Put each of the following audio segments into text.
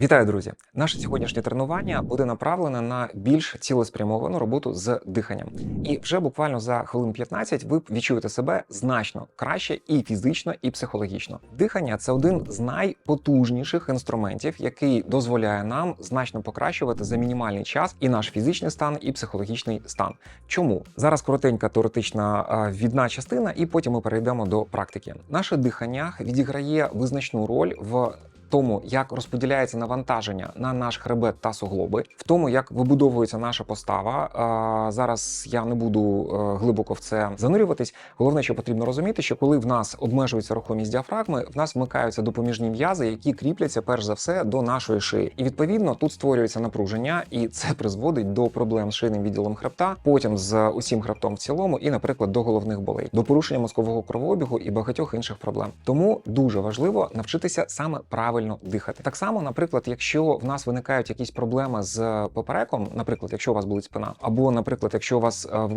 Вітаю, друзі! Наше сьогоднішнє тренування буде направлене на більш цілеспрямовану роботу з диханням. І вже буквально за хвилин 15 ви відчуєте себе значно краще і фізично, і психологічно. Дихання це один з найпотужніших інструментів, який дозволяє нам значно покращувати за мінімальний час і наш фізичний стан, і психологічний стан. Чому зараз коротенька теоретична відна частина, і потім ми перейдемо до практики. Наше дихання відіграє визначну роль в тому, як розподіляється навантаження на наш хребет та суглоби, в тому, як вибудовується наша постава. Зараз я не буду е, глибоко в це занурюватись. Головне, що потрібно розуміти, що коли в нас обмежується рухомість діафрагми, в нас вмикаються допоміжні м'язи, які кріпляться перш за все до нашої шиї. І відповідно тут створюється напруження, і це призводить до проблем з шийним відділом хребта, потім з усім хребтом в цілому, і, наприклад, до головних болей, до порушення мозкового кровообігу і багатьох інших проблем. Тому дуже важливо навчитися саме правильно дихати. Так само, наприклад, якщо в нас виникають якісь проблеми з попереком, наприклад, якщо у вас болить спина, або, наприклад, якщо у вас е,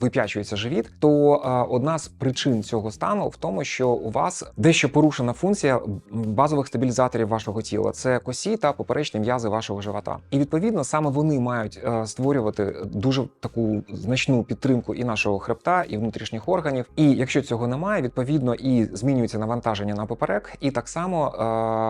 вип'ячується живіт, то е, одна з причин цього стану в тому, що у вас дещо порушена функція базових стабілізаторів вашого тіла. Це косі та поперечні м'язи вашого живота. І відповідно саме вони мають е, створювати дуже таку значну підтримку і нашого хребта, і внутрішніх органів. І якщо цього немає, відповідно і змінюється навантаження на поперек, і так само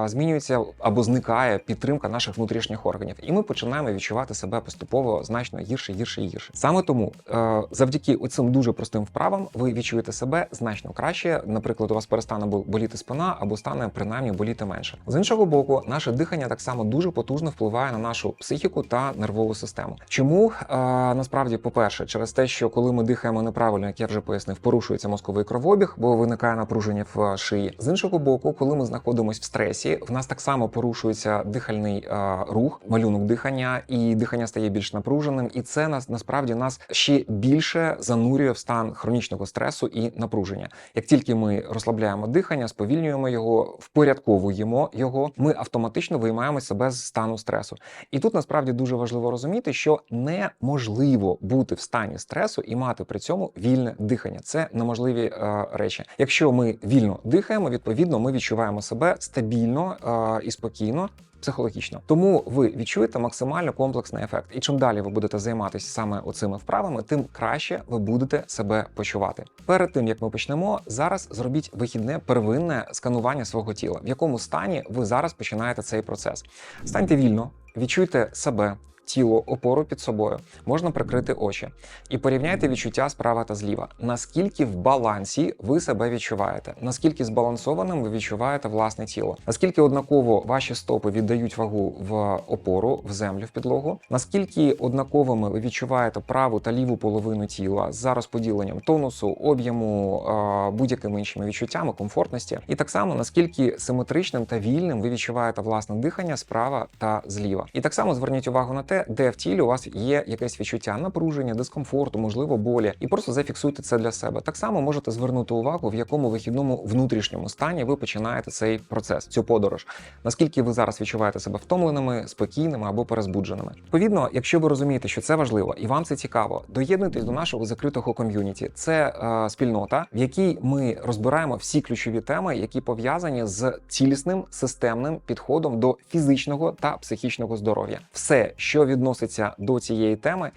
е, змінюється або зникає підтримка наших внутрішніх органів, і ми починаємо відчувати себе поступово значно гірше, гірше і гірше. Саме тому, е, завдяки оцим дуже простим вправам, ви відчуєте себе значно краще. Наприклад, у вас перестане бол- боліти спина або стане принаймні боліти менше. З іншого боку, наше дихання так само дуже потужно впливає на нашу психіку та нервову систему. Чому е, насправді, по-перше, через те, що коли ми дихаємо неправильно, як я вже пояснив, порушується мозковий кровообіг, бо виникає напруження в шиї. З іншого боку, коли ми знаходимося в стресі, в нас так само порушується дихальний е, рух, малюнок дихання, і дихання стає більш напруженим, і це нас насправді нас ще більше занурює в стан хронічного стресу і напруження. Як тільки ми розслабляємо дихання, сповільнюємо його, впорядковуємо його, ми автоматично виймаємо себе з стану стресу. І тут насправді дуже важливо розуміти, що неможливо бути в стані стресу і мати при цьому вільне дихання. Це неможливі е, речі. Якщо ми вільно дихаємо, відповідно ми відчуваємо себе стабільно е, і спокійно. Психологічно, тому ви відчуєте максимально комплексний ефект. І чим далі ви будете займатися саме оцими вправами, тим краще ви будете себе почувати. Перед тим як ми почнемо, зараз зробіть вихідне первинне сканування свого тіла, в якому стані ви зараз починаєте цей процес. Станьте вільно, відчуйте себе. Тіло, опору під собою можна прикрити очі і порівняйте відчуття справа та зліва. Наскільки в балансі ви себе відчуваєте? Наскільки збалансованим ви відчуваєте власне тіло? Наскільки однаково ваші стопи віддають вагу в опору, в землю, в підлогу? Наскільки однаковими ви відчуваєте праву та ліву половину тіла за розподіленням тонусу, об'єму, е, будь-якими іншими відчуттями, комфортності? І так само наскільки симетричним та вільним ви відчуваєте власне дихання справа та зліва? І так само зверніть увагу на те, де в тілі у вас є якесь відчуття напруження, дискомфорту, можливо, болі, і просто зафіксуйте це для себе. Так само можете звернути увагу, в якому вихідному внутрішньому стані ви починаєте цей процес, цю подорож. Наскільки ви зараз відчуваєте себе втомленими, спокійними або перезбудженими. Відповідно, якщо ви розумієте, що це важливо і вам це цікаво, доєднуйтесь до нашого закритого ком'юніті. Це е, спільнота, в якій ми розбираємо всі ключові теми, які пов'язані з цілісним системним підходом до фізичного та психічного здоров'я. Все, що відноситься до цієї теми.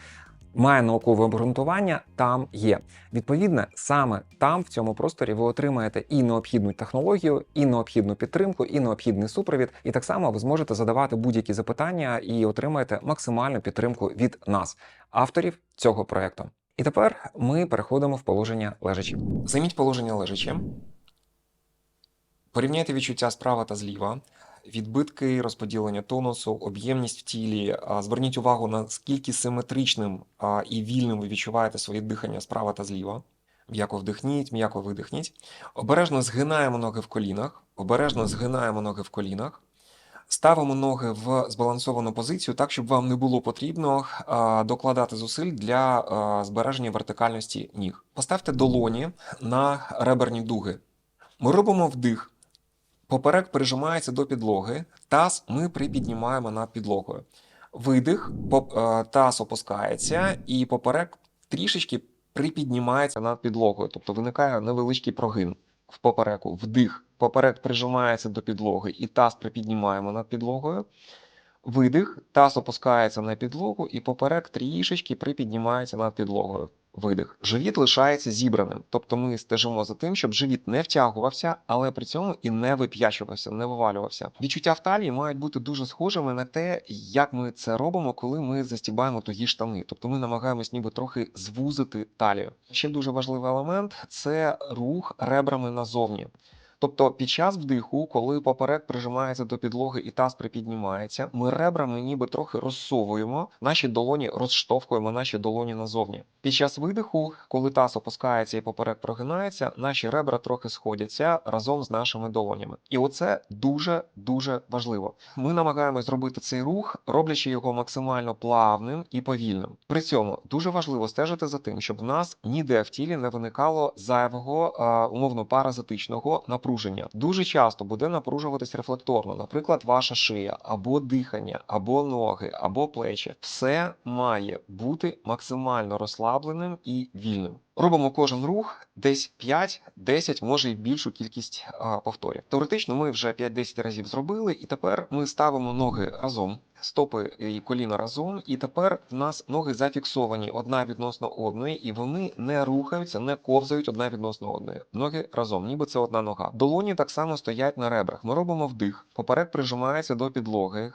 Має наукове обґрунтування, там є. Відповідно, саме там, в цьому просторі, ви отримаєте і необхідну технологію, і необхідну підтримку, і необхідний супровід. І так само ви зможете задавати будь-які запитання і отримаєте максимальну підтримку від нас, авторів цього проекту. І тепер ми переходимо в положення лежачі. Займіть положення лежачі. Порівняйте відчуття справа та зліва відбитки розподілення тонусу, об'ємність в тілі. Зверніть увагу, наскільки симетричним і вільним ви відчуваєте своє дихання справа та зліва. М'яко вдихніть, м'яко видихніть. Обережно згинаємо ноги в колінах. Обережно згинаємо ноги в колінах. Ставимо ноги в збалансовану позицію так, щоб вам не було потрібно докладати зусиль для збереження вертикальності ніг. Поставте долоні на реберні дуги. Ми робимо вдих. Поперек прижимається до підлоги, таз ми припіднімаємо над підлогою. Видих, е, таз опускається, і поперек трішечки припіднімається над підлогою, тобто виникає невеличкий прогин в попереку. Вдих. поперек прижимається до підлоги і таз припіднімаємо над підлогою. Видих, таз опускається на підлогу, і поперек трішечки припіднімається над підлогою. Видих. Живіт лишається зібраним. Тобто ми стежимо за тим, щоб живіт не втягувався, але при цьому і не вип'ячувався, не вивалювався. Відчуття в талії мають бути дуже схожими на те, як ми це робимо, коли ми застібаємо тугі штани. Тобто ми намагаємось ніби трохи звузити талію. Ще дуже важливий елемент це рух ребрами назовні. Тобто під час вдиху, коли поперек прижимається до підлоги і таз припіднімається, ми ребрами ніби трохи розсовуємо, наші долоні розштовхуємо наші долоні назовні. Під час видиху, коли таз опускається і поперек прогинається, наші ребра трохи сходяться разом з нашими долонями. І оце дуже дуже важливо. Ми намагаємось зробити цей рух, роблячи його максимально плавним і повільним. При цьому дуже важливо стежити за тим, щоб в нас ніде в тілі не виникало зайвого умовно паразитичного напруження. Дуже часто буде напружуватись рефлекторно, наприклад, ваша шия, або дихання, або ноги, або плечі. Все має бути максимально розслабленим і вільним. Робимо кожен рух десь 5, 10, може і більшу кількість повторів. Теоретично ми вже 5-10 разів зробили, і тепер ми ставимо ноги разом, стопи і коліна разом, і тепер в нас ноги зафіксовані одна відносно одної, і вони не рухаються, не ковзають одна відносно одної. Ноги разом, ніби це одна нога. Долоні так само стоять на ребрах. Ми робимо вдих, поперек прижимається до підлоги.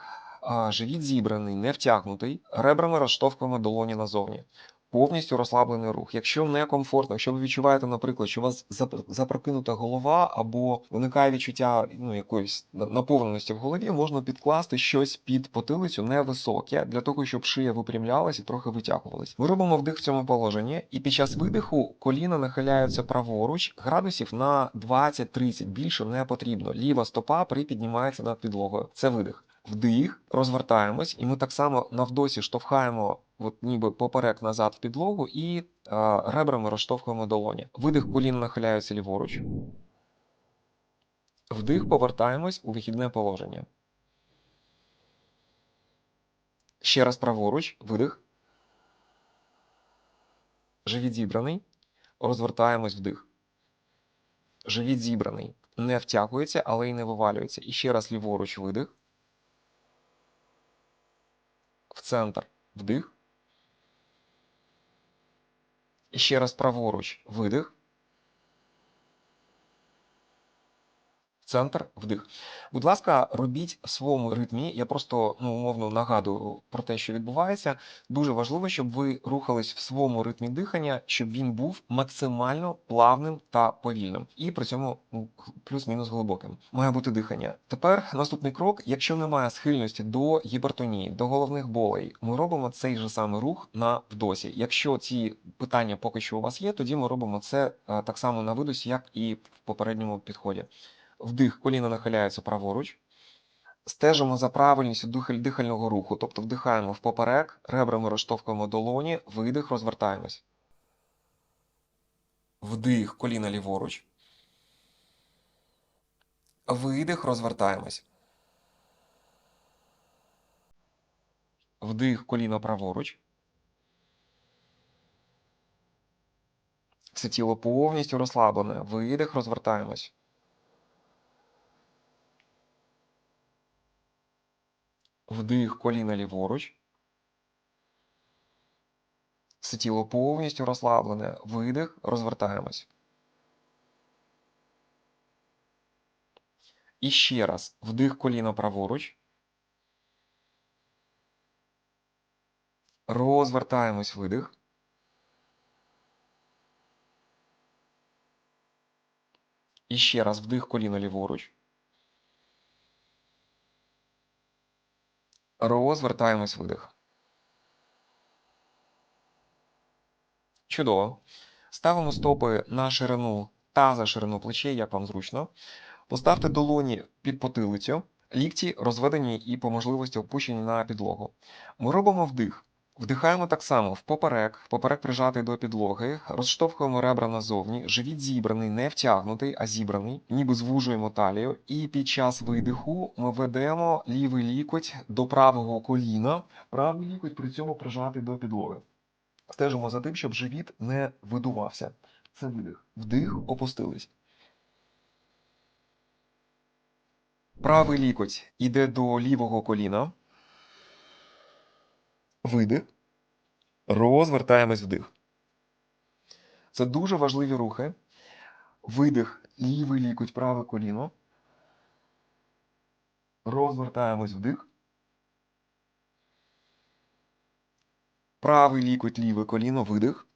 Живіт зібраний, не втягнутий, ребрами розштовхуємо долоні назовні повністю розслаблений рух. Якщо не комфортно, якщо ви відчуваєте, наприклад, що у вас зап- запрокинута голова або виникає відчуття ну, якоїсь наповненості в голові, можна підкласти щось під потилицю невисоке для того, щоб шия випрямлялась і трохи витягувалась. Ми робимо вдих в цьому положенні, і під час видиху коліна нахиляються праворуч, градусів на 20-30 більше не потрібно. Ліва стопа припіднімається над підлогою. Це видих. Вдих, розвертаємось, і ми так само навдосі штовхаємо от ніби поперек назад в підлогу і а, ребрами розштовхуємо долоні. Видих коліна нахиляються ліворуч. Вдих, повертаємось у вихідне положення. Ще раз праворуч, видих. Живіт зібраний. Розвертаємось вдих. Живіт зібраний. Не втягується, але й не вивалюється. І ще раз ліворуч видих. В центр вдих. Ще раз праворуч видих. Центр вдих. Будь ласка, робіть в своєму ритмі. Я просто ну, умовно нагадую про те, що відбувається. Дуже важливо, щоб ви рухались в своєму ритмі дихання, щоб він був максимально плавним та повільним. І при цьому ну, плюс-мінус глибоким. Має бути дихання. Тепер наступний крок: якщо немає схильності до гіпертонії, до головних болей, ми робимо цей же самий рух на вдосі. Якщо ці питання поки що у вас є, тоді ми робимо це е, так само на видосі, як і в попередньому підході. Вдих, коліна нахиляються праворуч. Стежимо за правильністю дихаль- дихального руху, тобто вдихаємо впоперек, ребрами розштовхуємо долоні, видих, розвертаємось. Вдих, коліна ліворуч. Видих, розвертаємось. Вдих, коліна праворуч. Все тіло повністю розслаблене. Видих, розвертаємось. Вдих, коліна ліворуч. Все тіло повністю розслаблене. Видих, розвертаємось. І ще раз. Вдих коліно праворуч. Розвертаємось видих. І ще раз вдих коліно ліворуч. Розвертаємось видих. Чудово. Ставимо стопи на ширину та за ширину плечей, як вам зручно. Поставте долоні під потилицю, лікті розведені і по можливості опущені на підлогу. Ми робимо вдих. Вдихаємо так само впоперек, поперек прижатий до підлоги, розштовхуємо ребра назовні, живіт зібраний, не втягнутий, а зібраний, ніби звужуємо талію. І під час видиху ми ведемо лівий лікоть до правого коліна, правий лікоть при цьому прижатий до підлоги. Стежимо за тим, щоб живіт не видувався. Це видих. Вдих, опустились. Правий лікоть іде до лівого коліна. Видих. Розвертаємось вдих. Це дуже важливі рухи. Видих, лівий лікоть, праве коліно. Розвертаємось вдих. Правий лікуть ліве коліно, видих.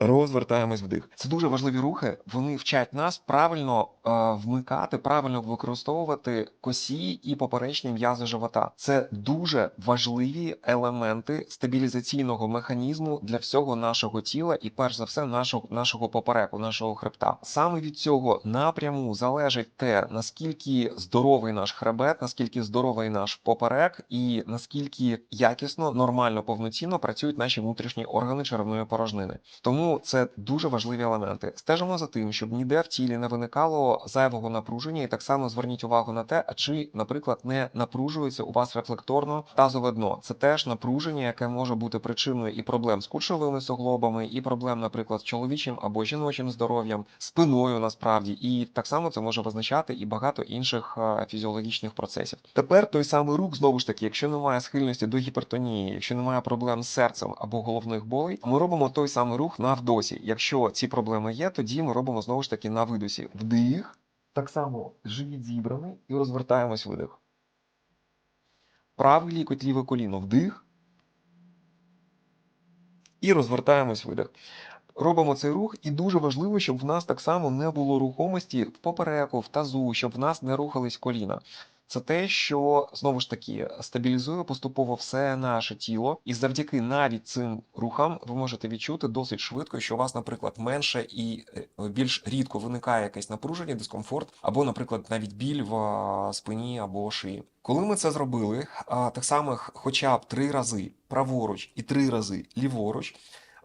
Розвертаємось вдих. Це дуже важливі рухи. Вони вчать нас правильно е, вмикати, правильно використовувати косі і поперечні м'язи живота. Це дуже важливі елементи стабілізаційного механізму для всього нашого тіла і, перш за все, нашого, нашого попереку, нашого хребта. Саме від цього напряму залежить те, наскільки здоровий наш хребет, наскільки здоровий наш поперек, і наскільки якісно, нормально, повноцінно працюють наші внутрішні органи черевної порожнини. Тому це дуже важливі елементи. Стежимо за тим, щоб ніде в тілі не виникало зайвого напруження, і так само зверніть увагу на те, чи, наприклад, не напружується у вас рефлекторно тазове дно. Це теж напруження, яке може бути причиною і проблем з кульшовими суглобами, і проблем, наприклад, з чоловічим або жіночим здоров'ям, спиною насправді, і так само це може визначати і багато інших е, фізіологічних процесів. Тепер той самий рух, знову ж таки, якщо немає схильності до гіпертонії, якщо немає проблем з серцем або головних болей, ми робимо той самий рух на вдосі. Якщо ці проблеми є, тоді ми робимо знову ж таки на видосі. Вдих, так само живіт зібраний і розвертаємось видих. Правий лікоть, ліве коліно, вдих. І розвертаємось видих. Робимо цей рух, і дуже важливо, щоб в нас так само не було рухомості в попереку, в тазу, щоб в нас не рухались коліна. Це те, що знову ж таки стабілізує поступово все наше тіло, і завдяки навіть цим рухам ви можете відчути досить швидко, що у вас, наприклад, менше і е, більш рідко виникає якесь напруження, дискомфорт, або, наприклад, навіть біль в спині або шиї. Коли ми це зробили, так само хоча б три рази праворуч і три рази ліворуч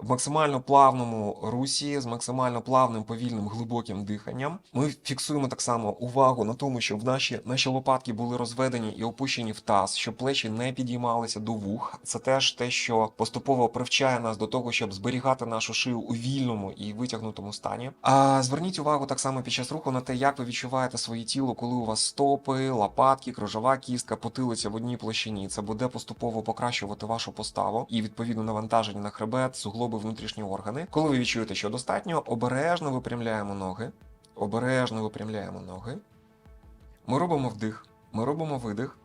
в максимально плавному русі з максимально плавним, повільним, глибоким диханням. Ми фіксуємо так само увагу на тому, щоб наші, наші лопатки були розведені і опущені в таз, щоб плечі не підіймалися до вух. Це теж те, що поступово привчає нас до того, щоб зберігати нашу шию у вільному і витягнутому стані. А зверніть увагу так само під час руху на те, як ви відчуваєте своє тіло, коли у вас стопи, лопатки, крижова кістка, потилиця в одній площині. Це буде поступово покращувати вашу поставу і відповідно навантаження на хребет, суглоби, внутрішні органи. Коли ви відчуєте, що достатньо, обережно випрямляємо ноги. Обережно випрямляємо ноги. Ми робимо вдих, ми робимо видих.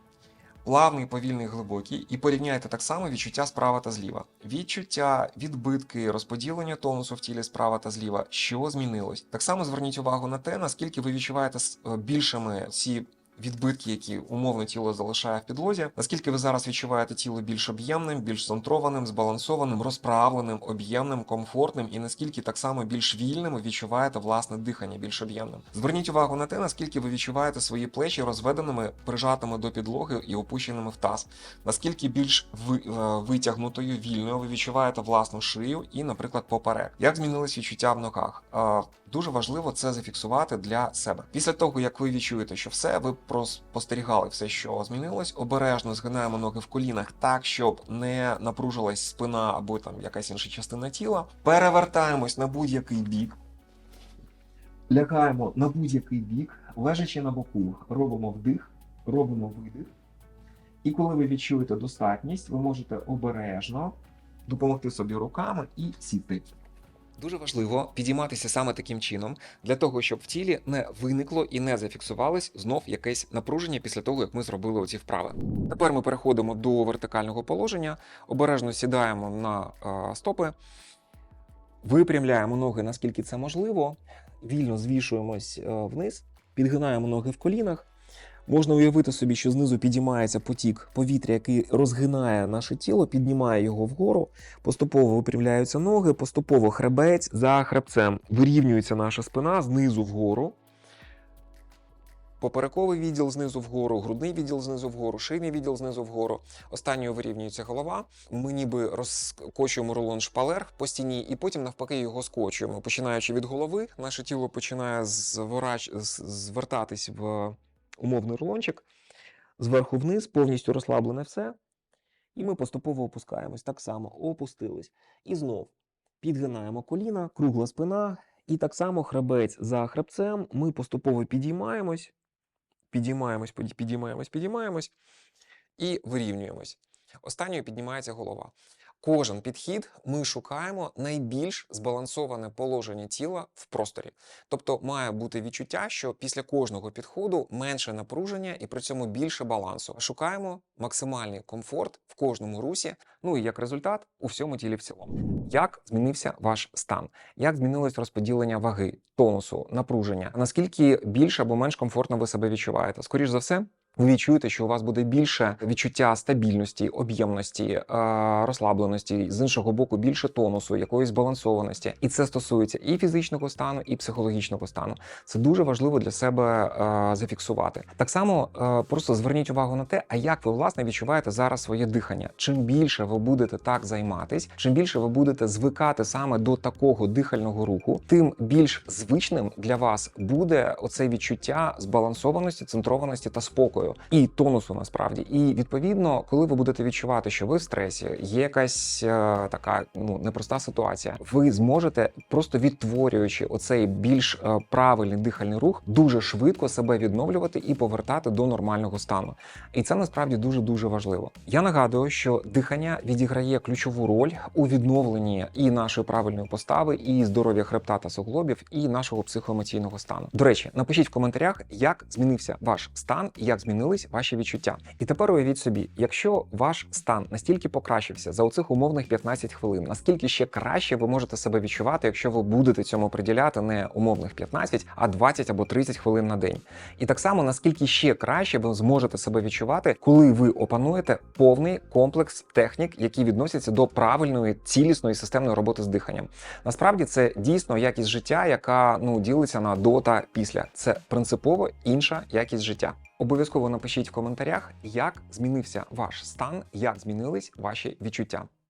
Плавний, повільний, глибокий, і порівняйте так само відчуття справа та зліва. Відчуття, відбитки, розподілення тонусу в тілі справа та зліва, що змінилось. Так само зверніть увагу на те, наскільки ви відчуваєте е, більшими ці відбитки, які умовно тіло залишає в підлозі. Наскільки ви зараз відчуваєте тіло більш об'ємним, більш центрованим, збалансованим, розправленим, об'ємним, комфортним, і наскільки так само більш вільним відчуваєте власне дихання, більш об'ємним. Зверніть увагу на те, наскільки ви відчуваєте свої плечі розведеними, прижатими до підлоги і опущеними в таз. Наскільки більш ви, е, витягнутою, вільною ви відчуваєте власну шию і, наприклад, поперек. Як змінились відчуття в ногах? Е, Дуже важливо це зафіксувати для себе. Після того, як ви відчуєте, що все, ви спостерігали все, що змінилось, обережно згинаємо ноги в колінах так, щоб не напружилась спина або там якась інша частина тіла. Перевертаємось на будь-який бік. Лягаємо на будь-який бік, лежачи на боку, робимо вдих, робимо видих. І коли ви відчуєте достатність, ви можете обережно допомогти собі руками і сіти. Дуже важливо підійматися саме таким чином, для того, щоб в тілі не виникло і не зафіксувалось знов якесь напруження після того, як ми зробили оці вправи. Тепер ми переходимо до вертикального положення, обережно сідаємо на е, стопи, випрямляємо ноги наскільки це можливо, вільно звішуємось е, вниз, підгинаємо ноги в колінах. Можна уявити собі, що знизу підіймається потік повітря, який розгинає наше тіло, піднімає його вгору. Поступово випрямляються ноги, поступово хребець за хребцем. Вирівнюється наша спина знизу вгору. Поперековий відділ знизу вгору, грудний відділ знизу вгору, шийний відділ знизу вгору. Останньою вирівнюється голова. Ми ніби розкочуємо рулон шпалер по стіні, і потім навпаки його скочуємо. Починаючи від голови, наше тіло починає звертатись в умовний рулончик. Зверху вниз, повністю розслаблене все. І ми поступово опускаємось. Так само опустились. І знов підгинаємо коліна, кругла спина, І так само хребець за хребцем ми поступово підіймаємось, підіймаємось, підіймаємось, підіймаємось і вирівнюємось. Останньою піднімається голова. Кожен підхід ми шукаємо найбільш збалансоване положення тіла в просторі. Тобто має бути відчуття, що після кожного підходу менше напруження і при цьому більше балансу. Шукаємо максимальний комфорт в кожному русі. Ну і як результат у всьому тілі в цілому. Як змінився ваш стан? Як змінилось розподілення ваги, тонусу, напруження? Наскільки більше або менш комфортно ви себе відчуваєте? Скоріш за все. Ви відчуєте, що у вас буде більше відчуття стабільності, об'ємності, е, розслабленості, з іншого боку, більше тонусу, якоїсь збалансованості. І це стосується і фізичного стану, і психологічного стану. Це дуже важливо для себе е, зафіксувати. Так само е, просто зверніть увагу на те, а як ви власне відчуваєте зараз своє дихання. Чим більше ви будете так займатись, чим більше ви будете звикати саме до такого дихального руху, тим більш звичним для вас буде оце відчуття збалансованості, центрованості та спокою і тонусу насправді. І відповідно, коли ви будете відчувати, що ви в стресі, є якась е, така ну непроста ситуація, ви зможете просто відтворюючи оцей більш е, правильний дихальний рух, дуже швидко себе відновлювати і повертати до нормального стану. І це насправді дуже дуже важливо. Я нагадую, що дихання відіграє ключову роль у відновленні і нашої правильної постави, і здоров'я хребта та суглобів, і нашого психоемоційного стану. До речі, напишіть в коментарях, як змінився ваш стан як змінились ваші відчуття. І тепер уявіть собі, якщо ваш стан настільки покращився за оцих умовних 15 хвилин, наскільки ще краще ви можете себе відчувати, якщо ви будете цьому приділяти не умовних 15, а 20 або 30 хвилин на день. І так само наскільки ще краще ви зможете себе відчувати, коли ви опануєте повний комплекс технік, які відносяться до правильної цілісної системної роботи з диханням. Насправді це дійсно якість життя, яка ну ділиться на до та після. Це принципово інша якість життя. Обов'язково напишіть в коментарях, як змінився ваш стан, як змінились ваші відчуття.